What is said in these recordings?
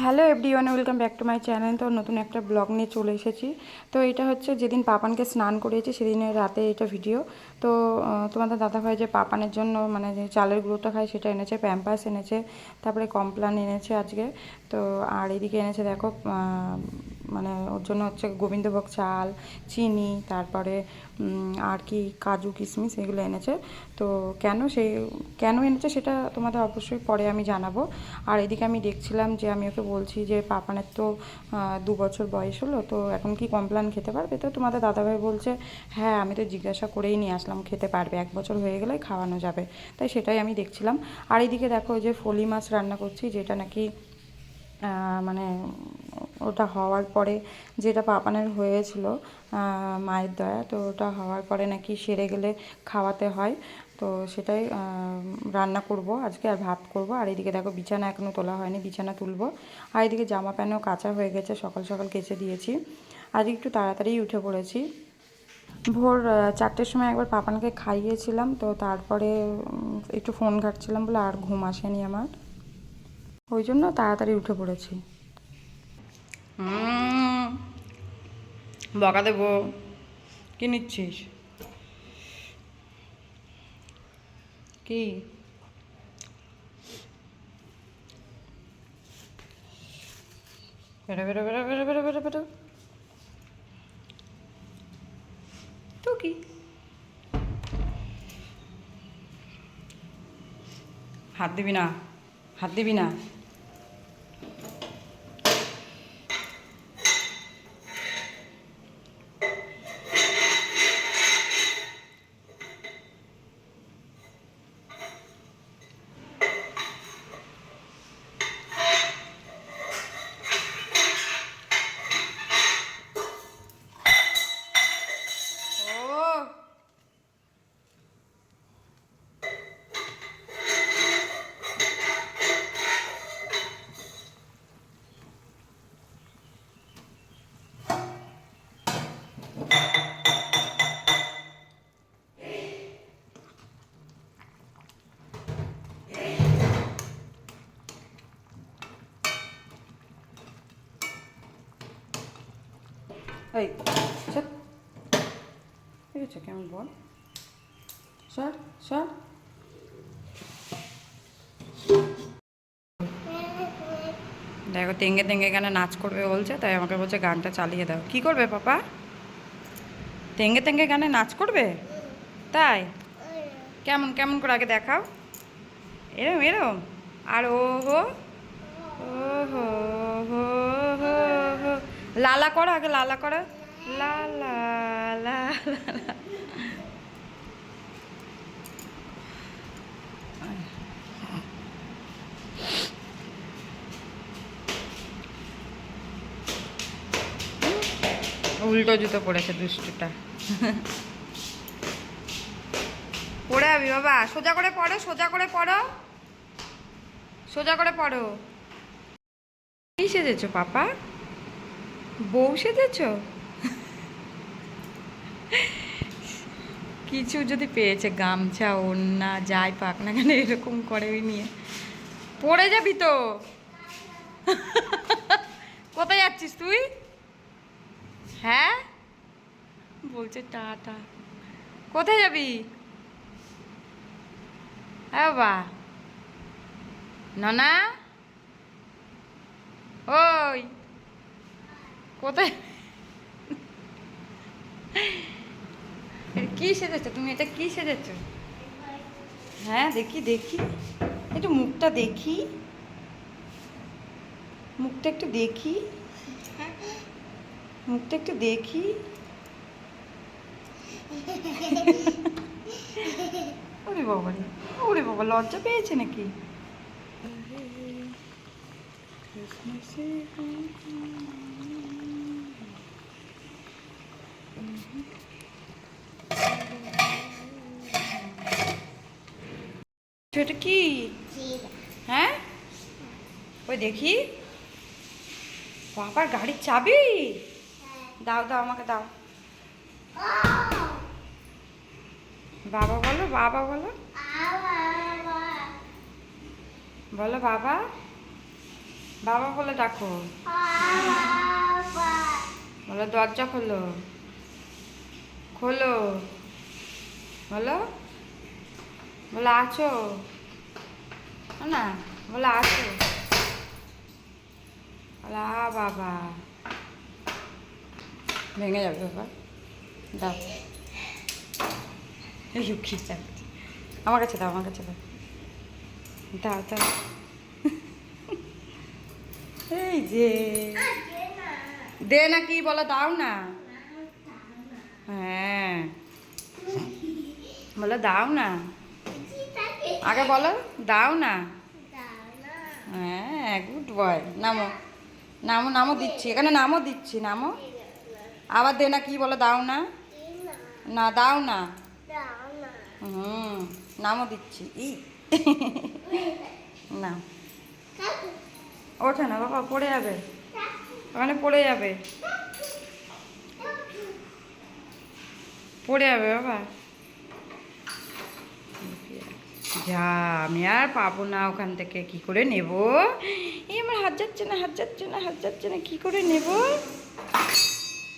Hello everyone, welcome back to my channel. তো নতুন একটা ব্লগ নিয়ে চলে এসেছি। তো এটা হচ্ছে যেদিন পাপানকে স্নান করিয়েছি, সেদিনের রাতে এটা ভিডিও। তো তোমাদের দাদা ভাই যে পাপানের জন্য মানে যে চালের গুঁড়োটা খায়, সেটা এনেছে, প্যাম্পাস এনেছে, তারপরে কমপ্লান এনেছে আজকে। তো আর এদিকে এনেছে দেখো মানে ওর জন্য হচ্ছে গোবিন্দভোগ চাল, চিনি, তারপরে আর কি কাজু, কিশমিশ এগুলো এনেছে। তো কেন সেই কেন এনেছে সেটা তোমাদের অবশ্যই পরে আমি জানাব। আর এদিকে আমি দেখছিলাম যে আমি ওকে বলছি যে পাপানের তো দু বছর বয়স হলো, তো এখন কি কমপ্লান খেতে পারবে? তো তোমাদের দাদাভাই বলছে হ্যাঁ আমি তো জিজ্ঞাসা করেই নিয়ে আসলাম, খেতে পারবে, এক বছর হয়ে গেলে খাওয়ানো যাবে। তাই সেটাই আমি দেখছিলাম। আর এদিকে দেখো যে ফলি মাছ রান্না করছি, যেটা নাকি মানে ওটা হওয়ার পরে যেটা পাপানের হয়েছিল মায়ের দয়া, তো ওটা হওয়ার পরে নাকি সেরে গেলে খাওয়াতে হয়। তো সেটাই রান্না করব আজকে আর ভাত করব। আর এদিকে দেখো বিছানা এখনও তোলা হয়নি, বিছানা তুলবো। আর এদিকে জামা প্যান্টও কাঁচা হয়ে গেছে, সকাল সকাল কেচে দিয়েছি। আজ একটু তাড়াতাড়ি উঠে পড়েছি। ভোর চারটের সময় একবার পাপানকে খাইয়েছিলাম, তো তারপরে একটু ফোন ঘাটছিলাম বলে আর ঘুম আসেনি আমার। ওই জন্য তাড়াতাড়ি উঠে পড়েছি। বকা দেবো। কি নিচ্ছিস? কি? বেরো বেরো বেরো বেরো বেরো বেরো বেরো। তো কি? হাত দিবি না, হাত দিবি না। এই সর ঠিক আছে কেমন বল সর সর দেখো তেঙ্গে তেঙ্গে এখানে নাচ করবে বলছে, তাই আমাকে বলছে গানটা চালিয়ে দাও। কি করবে পাপা? তেঙ্গে তেঙ্গে গানে নাচ করবে? তাই? কেমন কেমন করে আগে দেখাও। এরম এরম। আর ও হো ও হো হো। লালা করো, আগে লালা করো। লা লা। উল্টো জুতো পড়েছে দুষ্টুটা। পড়ে যাবি বাবা, সোজা করে পড়ো, সোজা করে পড়ো। সোজা করে পড়ো। কি সেজেছো, পাপা? বউ সেজেছো? কিছু যদি পেয়েছে, গামছা, ওড়না, যাই পাক না কেন, এরকম করে ওই নিয়ে। পড়ে যাবি তো। কোথায় যাচ্ছিস তুই? হ্যাঁ? বলছে টাটা। কোথায় যাবি? হ্যাঁ ননা? ওই। কোথায়? কি সেজেছো? তুমি এটা কি সেজেছো? হ্যাঁ দেখি দেখি। একটু মুখটা দেখি। মুখটা একটু দেখি। মুখটা একটু দেখি। ওরে বাবা রে, ওরে বাবা, লজ্জা পেয়েছে নাকি? কি? হ্যাঁ? ওই দেখি। বাবার গাড়ির চাবি? দাও দাও, আমাকে দাও। বাবা বলো বাবা বলো। বলো বাবা। বাবা বলে ডাকো। বলো, দরজা খোলো। খোলো। বলো। বলো আছো? না বলো আছো? বলো আ বাবা। ভেঙে যাবে বাবা। দাও। এই লক্ষ্মী চাপ আমার কাছে দাও আমার কাছে দাও। দাও দাও। এই যে। দে না কি বলো দাও না হ্যাঁ বলো, দাও না। আগে বলো, দাও না। হ্যাঁ গুড বয় নামো নামো নামও দিচ্ছি। এখানে নামও দিচ্ছি, নামো। আবার দে না কি বলো, দাও না। না, দাও না। হুম নামও দিচ্ছি। ই। না। ওঠে না, বাবা, পড়ে যাবে। ওখানে পড়ে যাবে। পড়ে যাবে, বাবা। যা, আমি আর পাবো না ওখান থেকে, কি করে নেব? এই আমার হাত যাচ্ছে না, হাত যাচ্ছে না, হাত যাচ্ছে না, কি করে নেব?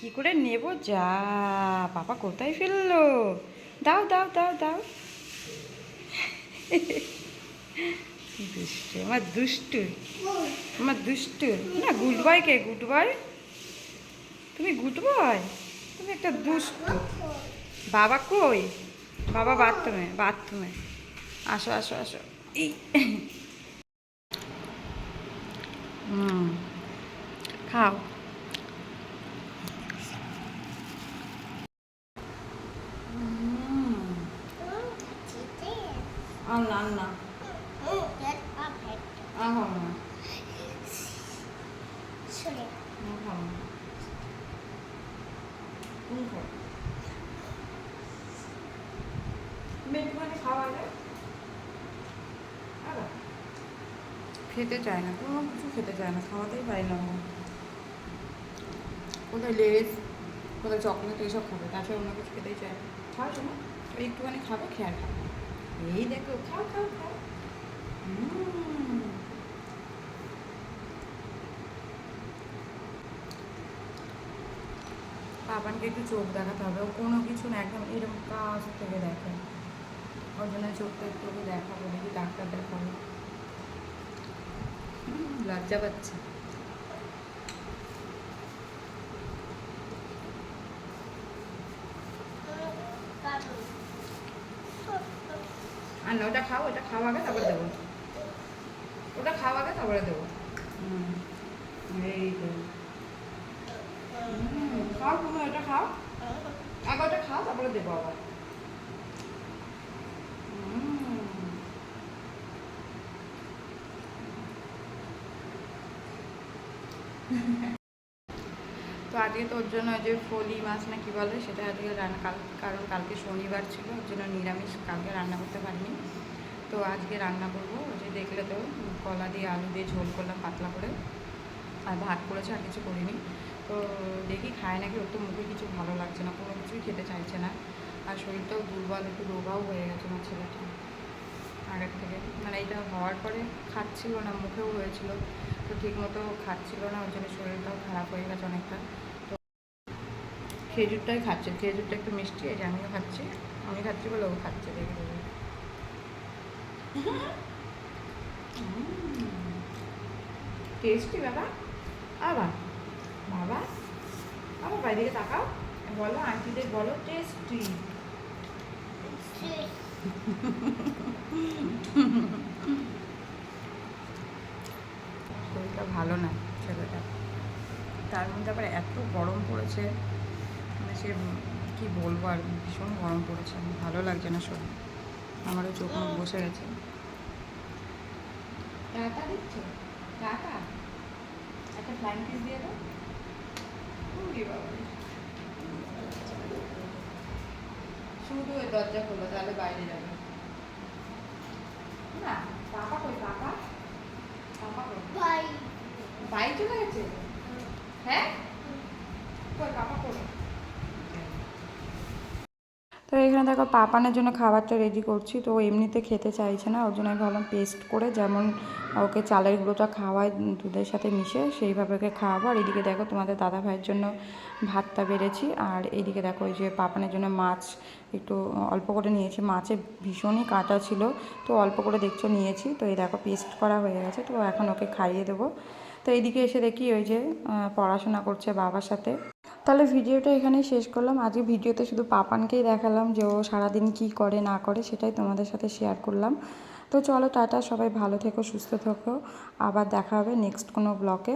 কি করে নেব? যা পাপা কোথায় ফেলল? দাও দাও দাও দাও। দুষ্টু, আমার দুষ্টু আমার দুষ্টু। না গুড বয় কে গুড বয় তুমি গুড বয় তুমি একটা দুষ্টু। বাবা কই? বাবা বাথরুমে বাথরুমে আসো আসো আসো। এই। হুম খাও। হুম, আর না আর না আর খাব না আর খাব না তুমি খাও। তুমি একটুখানি খাওয়া যায় আবার খেতে চায় না, কোনো কিছু খেতে চায় না, খাওয়াতেই পারি না কোথায় লেস কোথায় চকলেট এইসব খাবে, তাছাড়া অন্য কিছু খেতেই চায় না। খাও শোনো ওই একটুখানি খাবে, খেয়ে আর খাবে। এই দেখো, খাও খাও খাও। পাপানকে একটু চোখ দেখাতে হবে, ও কোনো কিছু না, একদম এরকম কাজ থেকে দেখে। ওর জন্য চোখটা একটু ওকে দেখাবো, দেখি ডাক্তার দেখাবো লজ্জা পাচ্ছে। আর না ওটা খাও, ওটা খাওয়া আগে, তারপরে দেবো। ওটা খাওয়া আগে, তারপরে দেবো। এই তো। খাও, তুমি ওটা খাও। আগে ওটা খাও, তারপরে দেবো আবার। তো আজকে তোর জন্য ওই যে ফলি মাছ না কি বলে সেটা আজকে রান্না, কাল, কারণ কালকে শনিবার ছিল, ওর জন্য নিরামিষ, কালকে রান্না করতে পারিনি। তো আজকে রান্না করব, ওই যে দেখলে তো কলা দিয়ে আলু দিয়ে ঝোল করলাম পাতলা করে, আর ভাত করেছে, আর কিছু করিনি। তো দেখি খায় নাকি, ওর তো মুখে কিছু ভালো লাগছে না, কোনো কিছুই খেতে চাইছে না। আর শরীরটাও দুর্বল, একটু রোগাও হয়ে গেছে আমার ছেলেটা। আগের থেকে মানে এটা হওয়ার পরে খাচ্ছিল না, মুখেও হয়েছিল। তো ঠিক মতো খাচ্ছিল না ওই জন্য শরীরটাও খারাপ হয়ে গেছে অনেকটা। তো খেজুরটাই খাচ্ছে খেজুরটা একটু মিষ্টি যে আমিও খাচ্ছি। আমি খাচ্ছি বলে ও খাচ্ছে দেখে দেখে টেস্টি বাবা আবার বাবা আবার বাইরে তাকাও। বলো আন্টিদের বলো টেস্টি। শরীরটা ভালো না ছেলেটা। তার মধ্যে আবার এত গরম পড়েছে মানে সে কি বলব আর ভীষণ গরম পড়েছে ভালো লাগছে না শরীর আমারও চোখ মুখ বসে গেছে। টাটা দিচ্ছে? টাটা? একটা ফ্লাইং কিস দিয়ে দাও। শুধু ওই দরজা খোলো তাহলে বাইরে যাবে। না পাপা কই? পাপা? পাপা কই? বাই চলে গেছে? হ্যাঁ? তো এখানে দেখো, পাপানের জন্য খাবারটা রেডি করছি। তো এমনিতে খেতে চাইছে না, ওর জন্য আমি ভাবলাম পেস্ট করে যেমন ওকে চালের গুঁড়োটা খাওয়াই, দুধের সাথে মিশে সেইভাবে ওকে খাওয়াবো। আর এদিকে দেখো, তোমাদের দাদা ভাইয়ের জন্য ভাতটা বেড়েছি। আর এইদিকে দেখো, ওই যে পাপানের জন্য মাছ একটু অল্প করে নিয়েছি। মাছে ভীষণই কাটা ছিল, তো অল্প করে দেখছ, নিয়েছি। তো এই দেখো পেস্ট করা হয়ে গেছে, তো এখন ওকে খাইয়ে দেবো। তো এইদিকে এসে দেখি ওই যে পড়াশোনা করছে বাবার সাথে। তাহলে ভিডিওটা এখানেই শেষ করলাম। আজকে ভিডিওতে শুধু পাপানকেই দেখালাম যে ও সারাদিন কি করে, না করে, সেটাই তোমাদের সাথে শেয়ার করলাম। তো চলো টাটা, সবাই ভালো থেকো, সুস্থ থেকো। আবার দেখা হবে নেক্সট কোনো ব্লকে